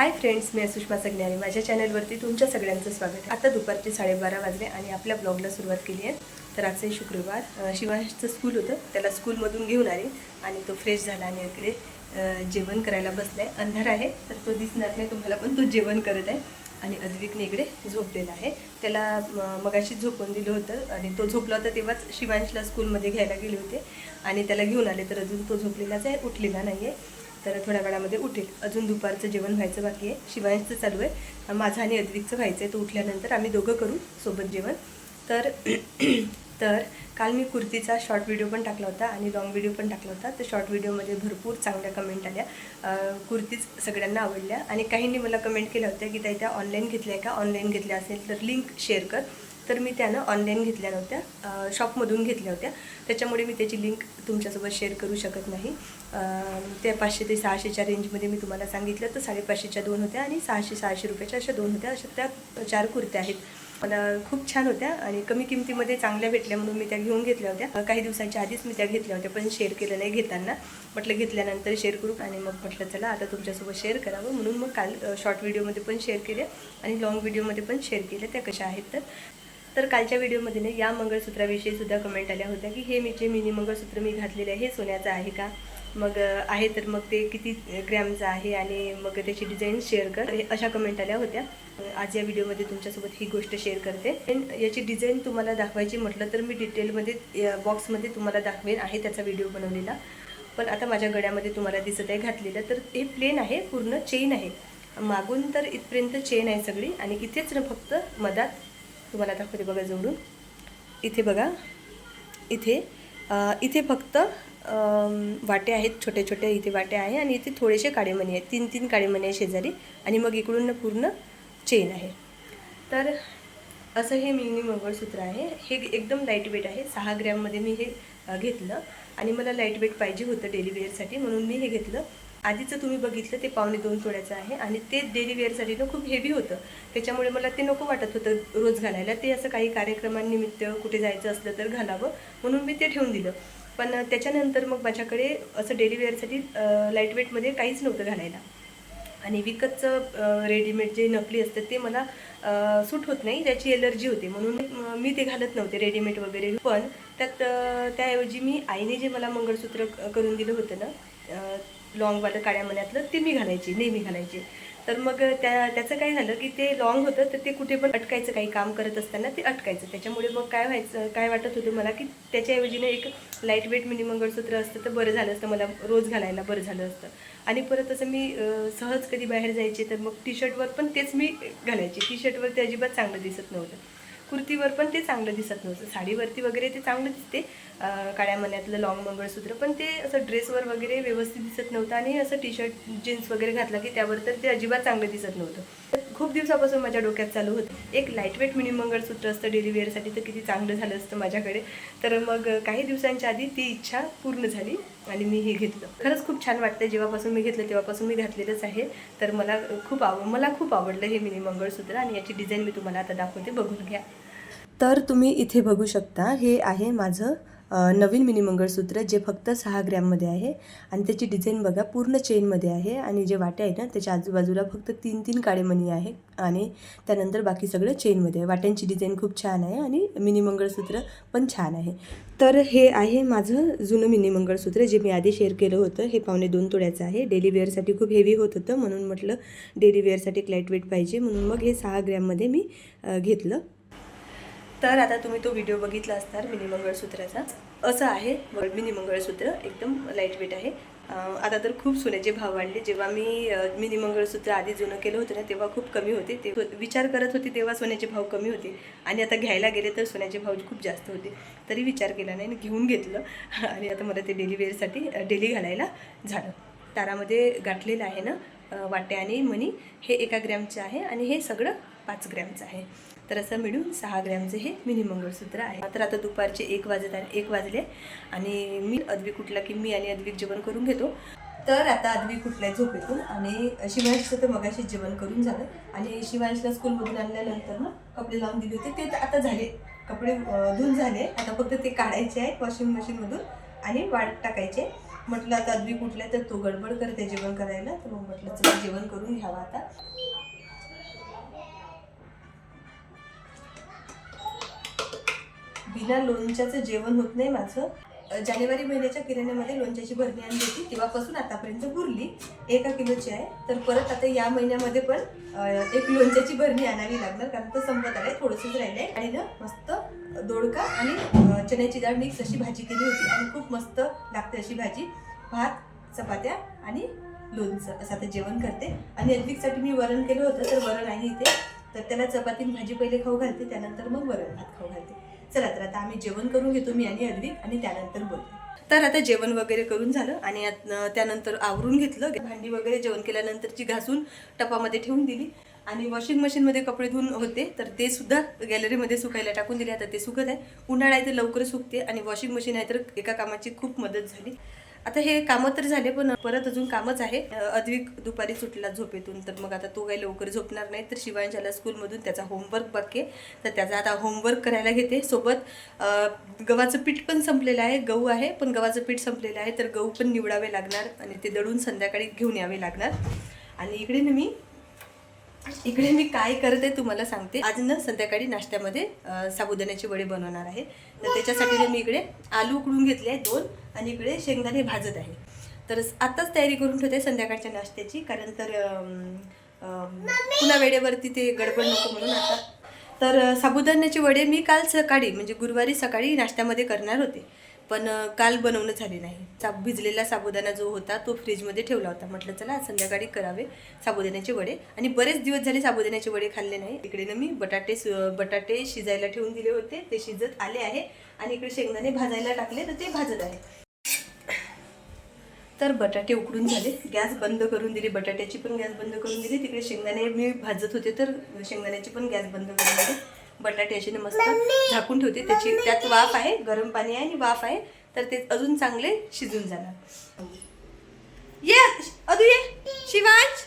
Hi friends मी सुषमा सगण्याने. माझ्या चॅनलवरती तुमच्या सगळ्यांचं स्वागत आहे. आता दुपारचे साडेबारा वाजले आणि आपल्या ब्लॉगला सुरुवात केली आहे. तर आजचे शुक्रवार अं, शिवांशचं स्कूल होतं. त्याला स्कूलमधून घेऊन आले आणि तो फ्रेश झाला आणि इकडे जेवण करायला बसला आहे अंधार आहे तर तो दिसणार नाही. तुम्हाला पण तो जेवण करत आहे. आणि अद्विकने इकडे झोपलेला आहे. त्याला मगाशी झोपून दिलं होतं आणि तो झोपला होता तेव्हाच शिवांशला स्कूलमध्ये घ्यायला गेले होते. आणि त्याला घेऊन आले तर अजून तो झोपलेलाच आहे उठलेला नाही आहे तर थोड्या वेळामध्ये उठेल. अजून दुपारचं जेवण व्हायचं बाकी आहे. शिवांशचं चालू आहे. माझं आणि अद्विकचं व्हायचं आहे. तो उठल्यानंतर आम्ही दोघं करू सोबत जेवण. तर तर काल मी कुर्तीचा शॉर्ट व्हिडिओ पण टाकला होता आणि लॉंग व्हिडिओ पण टाकला होता. तर शॉर्ट व्हिडिओमध्ये भरपूर चांगल्या कमेंट आल्या. कुर्तीच सगळ्यांना आवडल्या. आणि काहींनी मला कमेंट केल्या होत्या की ताई त्या ऑनलाईन घेतल्या का? ऑनलाईन घेतल्या असेल तर लिंक शेअर कर. तर मी त्यानं ऑनलाईन घेतल्या नव्हत्या. शॉपमधून घेतल्या होत्या. त्याच्यामुळे मी त्याची लिंक तुमच्यासोबत शेअर करू शकत नाही. त्या पाचशे ते सहाशेच्या रेंजमध्ये मी तुम्हाला सांगितलं तर साडेपाचशेच्या दोन होत्या आणि सहाशे सहाशे रुपयाच्या अशा दोन होत्या. अशा त्या चार कुर्त्या आहेत. मला खूप छान होत्या आणि कमी किमतीमध्ये चांगल्या भेटल्या म्हणून मी त्या घेऊन घेतल्या होत्या. काही दिवसांच्या आधीच मी त्या घेतल्या होत्या पण शेअर केलं नाही घेताना. म्हटलं घेतल्यानंतर शेअर करू आणि मग म्हटलं चला आता तुमच्यासोबत शेअर करावं. म्हणून मग काल शॉर्ट व्हिडिओमध्ये पण शेअर केले आणि लॉंग व्हिडिओमध्ये पण शेअर केल्या. त्या कशा आहेत तर? तर कालच्या व्हिडिओमध्ये ना या मंगळसूत्राविषयी सुद्धा कमेंट आल्या होत्या की हे मी जे मिनी मंगळसूत्र मी घातलेले आहे हे सोन्याचं आहे का? मग आहे तर मग ते किती ग्रॅमचं आहे आणि मग त्याची डिझाईन शेअर कर. हे अशा कमेंट आल्या होत्या. आज या व्हिडिओमध्ये तुमच्यासोबत ही गोष्ट शेअर करते. And याची डिझाईन तुम्हाला दाखवायची म्हटलं तर मी डिटेलमध्ये बॉक्समध्ये तुम्हाला दाखवेन. आहे त्याचा व्हिडिओ बनवलेला. पण आता माझ्या गळ्यामध्ये तुम्हाला दिसत आहे घातलेलं. तर हे प्लेन आहे पूर्ण चेन आहे. मागून तर इथपर्यंत चेन आहे सगळी. आणि इथेच ना फक्त मधात तुम्हाला दाखवते बघा जोडून. इथे बघा. इथे. इथे फक्त वाटे आहेत छोटे छोटे इथे वाटे आहे आणि इथे थोडेसे काळेमणी आहेत. तीन तीन काळेमणी आहे शेजारी आणि मग इकडून पूर्ण चेन आहे. तर असं हे मिनी मंगळसूत्र आहे. हे एकदम लाइट वेट आहे. सहा ग्रॅममध्ये मी हे घेतलं आणि मला लाइट वेट पाहिजे होतं डेली वेअरसाठी म्हणून मी हे घेतलं. आधीचं तुम्ही बघितलं ते पावणे दोन तोड्याचं आहे आणि ते डेली वेअरसाठी ना खूप हेवी होतं. त्याच्यामुळे मला ते नको वाटत होतं रोज घालायला. ते असं काही कार्यक्रमांनिमित्त कुठे जायचं असलं तर घालावं म्हणून मी ते ठेवून दिलं. पण त्याच्यानंतर मग माझ्याकडे असं डेली वेअरसाठी लाइट वेटमध्ये काहीच नव्हतं घालायला. आणि विकतचं रेडीमेड जे नकली असतं ते मला सूट होत नाही त्याची एलर्जी होते. म्हणून मी ते घालत नव्हते रेडीमेड वगैरे. पण त्यात त्याऐवजी मी आईने जे मला मंगळसूत्र करून दिलं होतं ना लॉंगवालं काळ्या मण्यातलं ते मी घालायचे नेहमी घालायचे. तर मग त्या त्याचं काय झालं की ते लॉंग होतं तर ते कुठे पण अटकायचं काही काम करत असताना ते अटकायचं. त्याच्यामुळे मग काय व्हायचं काय वाटत होतं मला की त्याच्याऐवजीनं एक लाइट वेट मिनी मंगळसूत्र असतं तर बरं झालं असतं मला रोज घालायला बरं झालं असतं. आणि परत असं मी सहज कधी बाहेर जायचे तर मग टी शर्टवर पण तेच मी घालायचे. टी शर्टवर ते अजिबात चांगलं दिसत नव्हतं. कुर्तीवर पण ते चांगलं दिसत नव्हतं. साडीवरती वगैरे ते चांगलं दिसते. काळ्या मण्यातलं लॉंग मंगळसूत्र पण ते असं ड्रेसवर वगैरे व्यवस्थित दिसत नव्हतं आणि असं टी शर्ट जीन्स वगैरे घातला की त्यावर तर ते अजिबात चांगलं दिसत नव्हतं. खूप दिवसापासून माझ्या डोक्यात चालू होतं. एक लाईटवेट मिनी मंगळसूत्र असतं डेली वेअरसाठी तर किती चांगलं झालं असतं माझ्याकडे. तर मग काही दिवसांच्या आधी ती इच्छा पूर्ण झाली आणि मी हे घेतलं. खरंच खूप छान वाटतं जेव्हापासून मी घेतलं तेव्हापासून मी घातलेलंच आहे. तर मला खूप आव मला खूप आवडलं हे मिनी मंगळसूत्र आणि याची डिझाईन मी तुम्हाला आता दाखवते. बघून घ्या. तर तुम्ही इथे बघू शकता हे आहे माझं नवीन मिनी मंगळसूत्र जे फक्त सहा ग्रॅममध्ये आहे. आणि त्याची डिझाईन बघा पूर्ण चेनमध्ये आहे. आणि जे वाटे आहे ना त्याच्या आजूबाजूला फक्त तीन तीन काळेमणी आहे आणि त्यानंतर बाकी सगळं चेनमध्ये आहे. वाट्यांची डिझाईन खूप छान आहे आणि मिनी मंगळसूत्र पण छान आहे. तर हे आहे माझं जुनं मिनी मंगळसूत्र जे मी आधी शेअर केलं होतं. हे पावणे दोन तोड्याचं आहे. डेली वेअरसाठी खूप हेवी होत होतं. म्हणून म्हटलं डेली वेअरसाठी एक लाइट वेट पाहिजे. म्हणून मग हे सहा ग्रॅममध्ये मी घेतलं. तर आता तुम्ही तो व्हिडिओ बघितला असणार मिनी मंगळसूत्राचा असं आहे मिनी मंगळसूत्र एकदम लाइट वेट आहे आता तर खूप सोन्याचे भाव वाढले जेव्हा मी मिनी मंगळसूत्र आधी जुनं केलं होतं ना तेव्हा खूप कमी होते. ते हो, विचार करत होते तेव्हा सोन्याचे भाव कमी होते. आणि आता घ्यायला गेले तर सोन्याचे भाव खूप जास्त होते. तरी विचार केला नाही घेऊन घेतलं. आणि आता मला ते डेली वेअरसाठी डेली घालायला झालं. तारामध्ये गाठलेलं आहे ना अं, वाटे आणि मणी हे एका ग्रॅमचं आहे आणि हे सगळं पाच ग्रॅमचं आहे. तर असं मिळून सहा ग्रॅमचं हे मिनी मंगळसूत्र आहे. तर आता दुपारचे एक वाजत आहे एक वाजले आणि मी अद्विक उठला की मी आणि अद्विक जेवण करून घेतो. तर आता अद्विक उठलाय झोपेतून आणि शिवांशचं तर मगाशी जेवण करून झालं आणि शिवांशला स्कूलमधून आणल्यानंतर ना कपडे लावून दिले होते. ते तर आता झाले. कपडे धुऊन धुवून झाले. आता फक्त ते काढायचे आहे वॉशिंग मशीनमधून आणि वाळत टाकायचे. म्हटलं आता अद्वी कुठल्या तर तो गडबड करते जेवण करायला. तर मग म्हटलं चला जेवण करून घ्यावं आता. बिना लोणच्याचं जेवण होत नाही माझं. जानेवारी महिन्याच्या किराण्यामध्ये लोणच्याची भरणी आणली होती. तेव्हापासून आतापर्यंत पुरली एका किलोची आहे. तर परत आता या महिन्यामध्ये पण एक लोणच्याची भरणी आणावी लागणार. कारण तो संपत आलाय. थोडंसंच राहिलंय. आणि ना मस्त दोडका आणि चण्याची डाळ मिक्स अशी भाजी केली होती. आणि खूप मस्त लागते अशी भाजी. भात चपात्या आणि लोणचं. असं आता जेवण करते. आणि अद्विकसाठी मी वरण केलं होतं. तर वरण आहे इथे. तर त्याला चपाती भाजी पहिले खाऊ घालते. त्यानंतर मग वरण भात खाऊ घालते. चला तर आता आम्ही जेवण करून घेतो मी आणि अद्विक आणि त्यानंतर बोलतो तर आता जेवण वगैरे करून झालं आणि त्यानंतर आवरून घेतलं. भांडी वगैरे जेवण केल्यानंतरची घासून टपामध्ये ठेवून दिली. आणि वॉशिंग मशीनमध्ये कपडे धुवून होते तर ते सुद्धा गॅलरीमध्ये सुकायला टाकून दिले. आता ते सुकत आहे. उन्हाळा आहे तर लवकर सुकते आणि वॉशिंग मशीन आहे तर एका कामाची खूप मदत झाली. आता हे कामं तर झाले पण परत अजून कामच आहे. अ, अद्विक दुपारी सुटला झोपेतून तर मग आता तो काही लवकर झोपणार नाही. तर शिवांशाला स्कूलमधून त्याचा होमवर्क बाकी तर त्याचा आता होमवर्क करायला घेते. सोबत गव्हाचं पीठ पण संपलेलं आहे. गहू आहे पण गव्हाचं पीठ संपलेलं आहे. तर गहू पण निवडावे लागणार आणि ते दळून संध्याकाळी घेऊन यावे लागणार. आणि इकडे ना मी इकडे मी काय करते तुम्हाला सांगते. आज ना संध्याकाळी नाश्त्यामध्ये साबुदाण्याचे वडे बनवणार आहे. तर त्याच्यासाठी मी इकडे आलू उकडून घेतले आहे दोन आणि इकडे शेंगदाणे भाजत आहे. तर आत्ताच तयारी करून ठेवते संध्याकाळच्या नाश्त्याची कारण तर पुन्हा वेळेवरती ते गडबड नको म्हणून आता. तर साबुदाण्याचे वडे मी काल सकाळी म्हणजे गुरुवारी सकाळी नाश्त्यामध्ये करणार होते. पण काल बनवणं झाले नाही. सा भिजलेला साबुदाणा जो होता तो फ्रीजमध्ये ठेवला होता. म्हटलं चला संध्याकाळी करावे साबुदाण्याचे वडे. आणि बरेच दिवस झाले साबुदाण्याचे वडे खाल्ले नाही. इकडे ना मी बटाटे बटाटे शिजायला ठेवून दिले होते. ते शिजत आले आहे आणि इकडे शेंगदाणे भाजायला टाकले तर ते भाजत आहे. तर बटाटे उकडून झाले. गॅस बंद करून दिली. बटाट्याची पण गॅस बंद करून दिली. तिकडे शेंगदाणे मी भाजत होते तर शेंगदाण्याची पण गॅस बंद करून दिली. बटाटे असे मस्त झाकून ठेवते. त्याची त्यात वाफ आहे गरम पाणी आहे आणि वाफ आहे. तर ते अजून चांगले शिजून जाणार. ये अदू ये. शिवांश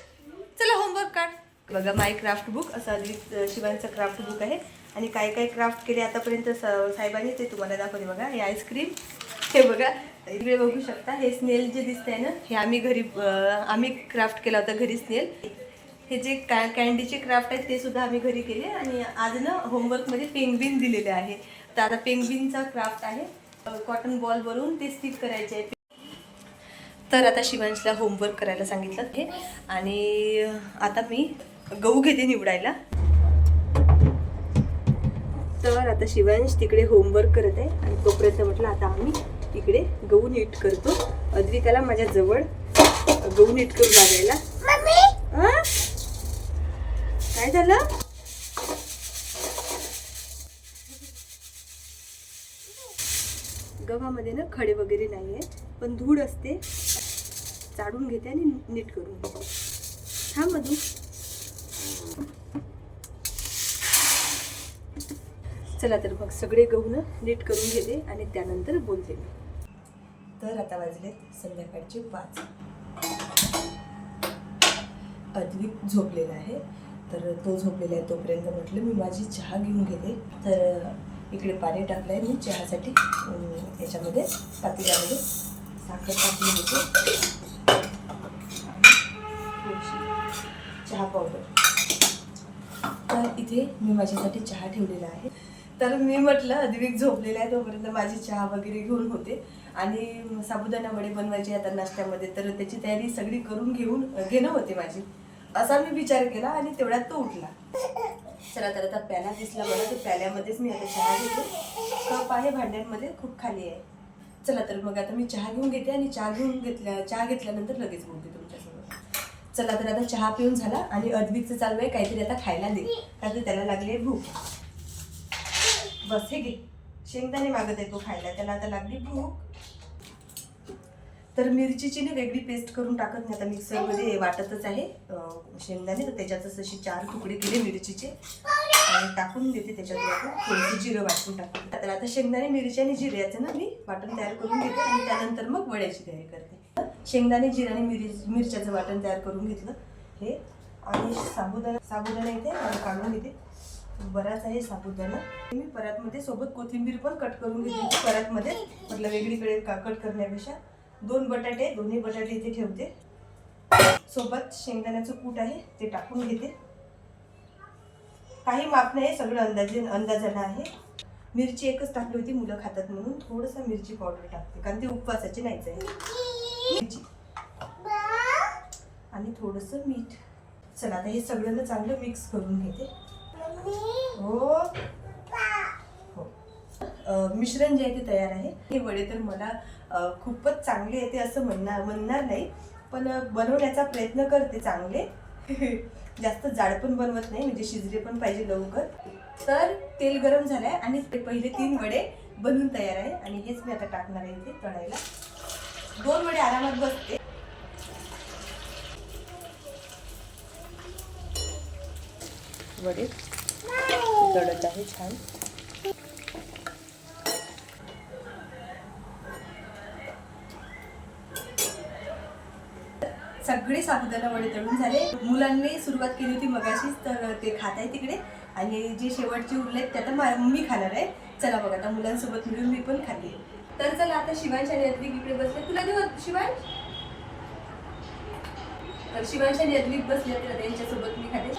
चला होमवर्क काढ. बघा माय क्राफ्ट बुक असं अद्विक शिवांचं क्राफ्ट बुक आहे. आणि काय काय क्राफ्ट केले आतापर्यंत स- साहेबांनी ते तुम्हाला दाखवते बघा. हे आईस्क्रीम हे बघा. इकडे बघू शकता हे स्नेल जे दिसतंय ना हे आम्ही घरी आम्ही क्राफ्ट केला होता घरी स्नेल हे जे कॅ कॅन्डीचे क्राफ्ट आहेत ते सुद्धा आम्ही घरी केले आणि आज ना होमवर्कमध्ये पेंगबिन दिलेले आहे. तर आता पेंगबिनचा क्राफ्ट आहे. कॉटन बॉल वरून ते स्टिक करायचे आहे तर आता शिवांशला होमवर्क करायला सांगितलं हे. आणि आता मी गहू घेते निवडायला. तर आता शिवांश तिकडे होमवर्क करत आहे आणि तोपर्यंत म्हटलं आता आम्ही इकडे गहू नीट करतो. अद्विकाला माझ्या जवळ गहू नीट करून लागायला हा? काय झालं? गव्हामध्ये ना खडे वगैरे नाही आहे पण धूळ असते. चाडून घेते आणि नीट करून घेते. हा मधू. चला तर मग सगळे गहू ना नीट करून घेते आणि त्यानंतर बोलते मी. तर आता वाजले संध्याकाळचे पाच. अद्विक झोपलेला आहे. तर तो झोपलेला आहे तोपर्यंत म्हटलं मी माझी चहा घेऊन घेते. तर इकडे पाणी टाकलं आहे मी चहासाठी. याच्यामध्ये पातेल्यामध्ये साखर टाकली होती चहा पावडर तर इथे मी माझ्यासाठी चहा ठेवलेला आहे. तर मी म्हटलं अधिविक झोपलेला आहे तोपर्यंत माझी चहा वगैरे घेऊन होते. आणि साबुदाणा वडे बनवायचे आता नाश्त्यामध्ये तर त्याची तयारी सगळी करून घेऊन घेणं होते माझी. असा मी विचार केला आणि तेवढ्यात तो उठला. चला तर आता प्याला दिसला मला तर प्याल्यामध्येच मी आता चहा घेते. कप आहे भांड्यांमध्ये खूप खाली आहे. चला तर मग आता मी चहा घेऊन घेते आणि चहा घेऊन घेतल्या चहा घेतल्यानंतर लगेच बोलते तुमच्यासोबत. चला तर आता चहा पिऊन झाला आणि अद्विकचं चालू आहे काहीतरी आता खायला दे. कारण त्याला लागली आहे भूक. बस हे घे. शेंगदाणे मागत आहे तो खायला त्याला आता लागली भूक. तर मिरचीची ना वेगळी पेस्ट करून टाकत नाही. आता मिक्सरमध्ये वाटतच आहे शेंगदाणे. तर त्याच्यातच अशी चार तुकडे केले मिरचीचे. आणि टाकून देते त्याच्यात आपण थोडीशी जिरं वाटून टाकते. तर आता शेंगदाणे मिरची आणि जिरे याचं ना मी वाटण तयार करून घेते आणि त्यानंतर मग वड्याची तयारी करते. शेंगदाणे जिरे आणि मिरी मिरच्याचं वाटण तयार करून घेतलं हे. आणि साबुदाणा साबुदाणा इथे आणि काढून घेते. बराच आहे साबुदाणा. मी परातमध्ये सोबत कोथिंबीर पण कट करून घेतली परातमध्ये म्हटलं वेगळीकडे का कट करण्यापेक्षा. दोन बटाटे दोन्ही बटाटे इथे ठेवते. सोबत शेंगदाण्याचं कूट आहे ते टाकून घेते. काही माप नाही सगळं अंदाजे अंदाजानं आहे. मिरची एकच टाकली होती मुलं खातात म्हणून. थोडंसं मिरची पावडर टाकते कारण ते उपवासाची नाहीच आहे. मिरची. आणि थोडंसं मीठ. चला आता हे सगळं चांगलं मिक्स करून घेते. हो. मिश्रण जे आहे ते तयार आहे. हे वडे तर मला खूपच चांगले येते असं म्हणणार म्हणणार नाही. पण बनवण्याचा प्रयत्न करते चांगले. जास्त जाड पण बनवत नाही म्हणजे शिजले पण पाहिजे लवकर. तर तेल गरम झालंय आणि ते पहिले तीन वडे बनवून तयार आहे. आणि हेच मी आता टाकणार आहे इथे तळायला. दोन वडे आरामात बसते. वडे. तळत आहे छान. सगळे साबुदाणा वडे तळून झाले. मुलांनी सुरुवात केली होती मगाशीच तर ते खात आहे तिकडे. आणि जे शेवटचे उरलेत ते आता मी खाणार आहे. चला बघा आता मुलांसोबत मिळून मी पण खाते. तर चला आता शिवांश आणि अद्विक इकडे बसले. तुला देऊ शिवांश? तर शिवांश आणि अद्विक बसले तर त्यांच्यासोबत मी खाते.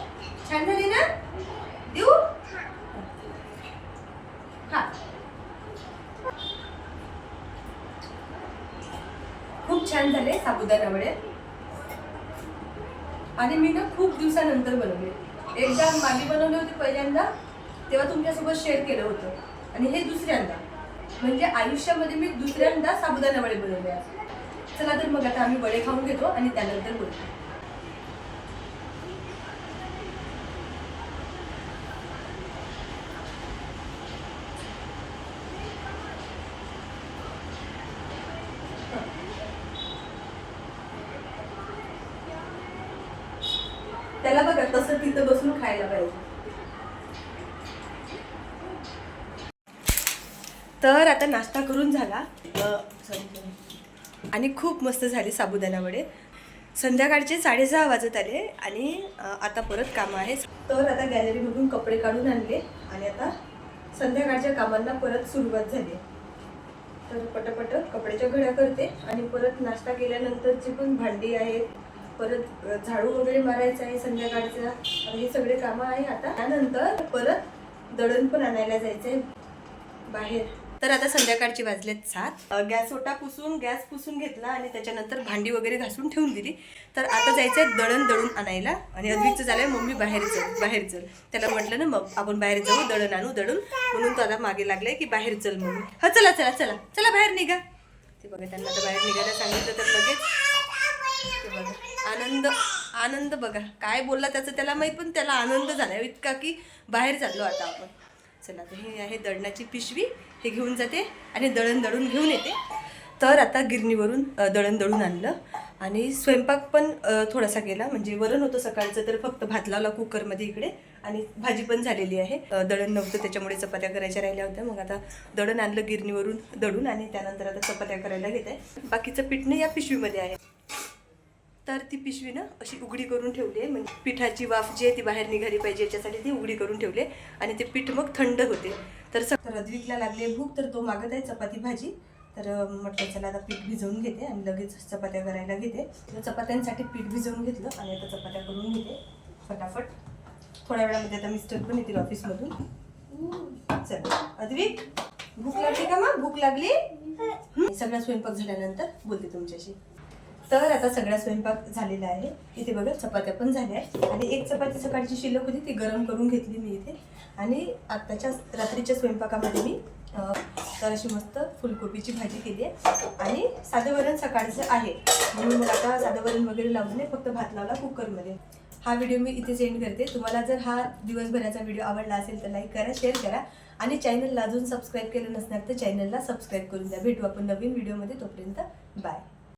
छान झाली ना? देऊ? हा. खूप छान झाले साबुदाणा वडे. आणि मी ना खूप दिवसानंतर बनवले. एकदा मागे बनवले होते पहिल्यांदा तेव्हा तुमच्यासोबत शेअर केलं होतं. आणि हे दुसऱ्यांदा. म्हणजे आयुष्यामध्ये मी दुसऱ्यांदा साबुदाणा वडे बनवले आहे. चला तर मग आता आम्ही वडे खाऊन घेतो आणि त्यानंतर बोलतो त्याला बघा तसं तिथं बसून खायला पाहिजे. तर आता नाश्ता करून झाला. आणि खूप मस्त झाली साबुदाणा वडे. संध्याकाळचे साडेसहा वाजत आले आणि आता परत कामं आहे. तर आता गॅलरीमधून कपडे काढून आणले आणि आता संध्याकाळच्या कामांना परत सुरुवात झाली. तर पटपट कपड्याच्या घड्या करते आणि परत नाश्ता केल्यानंतरची पण भांडी आहेत. परत झाडू वगैरे मारायचं आहे संध्याकाळचं. हे सगळे कामं आहे आता. त्यानंतर परत दळण पण आणायला जायचं आहे बाहेर. तर आता संध्याकाळची वाजलेत सात. गॅस ओटा पुसून गॅस पुसून घेतला आणि त्याच्यानंतर भांडी वगैरे घासून ठेवून दिली. तर आता जायचं आहे दळण दळून आणायला. आणि अद्विकचं झालंय मम्मी बाहेर चल बाहेर चल त्याला म्हटलं ना मग आपण बाहेर जाऊ दळण आणू दळून. म्हणून तो आता मागे लागलाय की बाहेर चल मम्मी हा चला चला चला. चला बाहेर निघा. ते बघा त्यांना आता बाहेर निघायला सांगितलं तर लगेच. ते बघा. आनंद आनंद बघा. काय बोलला त्याचं त्याला माहीत पण त्याला आनंद झाला इतका की बाहेर चाललो आता आपण. चला आता हे आहे दळणाची पिशवी. हे घेऊन जाते आणि दळण दळून घेऊन येते. तर आता गिरणीवरून दळण दळून आणलं. आणि स्वयंपाक पण थोडासा केला. म्हणजे वरण होतं सकाळचं तर फक्त भात लावला कुकरमध्ये इकडे. आणि भाजी पण झालेली आहे. दळण नव्हतं त्याच्यामुळे चपात्या करायच्या राहिल्या होत्या. मग आता दळण आणलं गिरणीवरून दळून. आणि त्यानंतर आता चपात्या करायला घेत आहे. बाकीचं पिठणं या पिशवीमध्ये आहे. तर ती पिशवी ना अशी उघडी करून ठेवली आहे. म्हणजे पिठाची वाफ जी आहे ती बाहेर निघाली पाहिजे याच्यासाठी ती उघडी करून ठेवली आहे. आणि ते पीठ मग थंड होते. तर अद्विकला लागले भूक तर तो मागत आहे चपाती भाजी. तर म्हटलं चला आता पीठ भिजवून घेते आणि लगेच चपात्या करायला घेते. तर चपात्यांसाठी पीठ भिजवून घेतलं आणि आता चपात्या करून घेते. फटाफट. थोड्या वेळामध्ये आता मिस्टर पण येतील ऑफिसमधून. चल. अद्विक भूक लागली का मग? भूक लागली? हं? सगळा स्वयंपाक झाल्यानंतर बोलते तुमच्याशी. तर आता सगळा स्वयंपाक झालेला आहे. इथे बघा चपात्या पण झाल्या आहेत. आणि एक चपाती सकाळची शिल्लक होती ती गरम करून घेतली मी इथे. आणि आत्ताच्या रात्रीच्या स्वयंपाकामध्ये मी तर अशी मस्त फुलकोबीची भाजी केली आहे. आणि साधं वरण सकाळचं आहे. म्हणून मला आता साधं वरण वगैरे लावलं नाही फक्त भात लावला कुकरमध्ये. हा व्हिडिओ मी इथे सेंड करते. तुम्हाला जर हा दिवसभराचा व्हिडिओ आवडला असेल तर लाईक करा शेअर करा. आणि चॅनलला अजून सबस्क्राईब केलं नसणार तर चॅनलला सबस्क्राईब करून द्या. भेटू आपण नवीन व्हिडिओमध्ये. तोपर्यंत बाय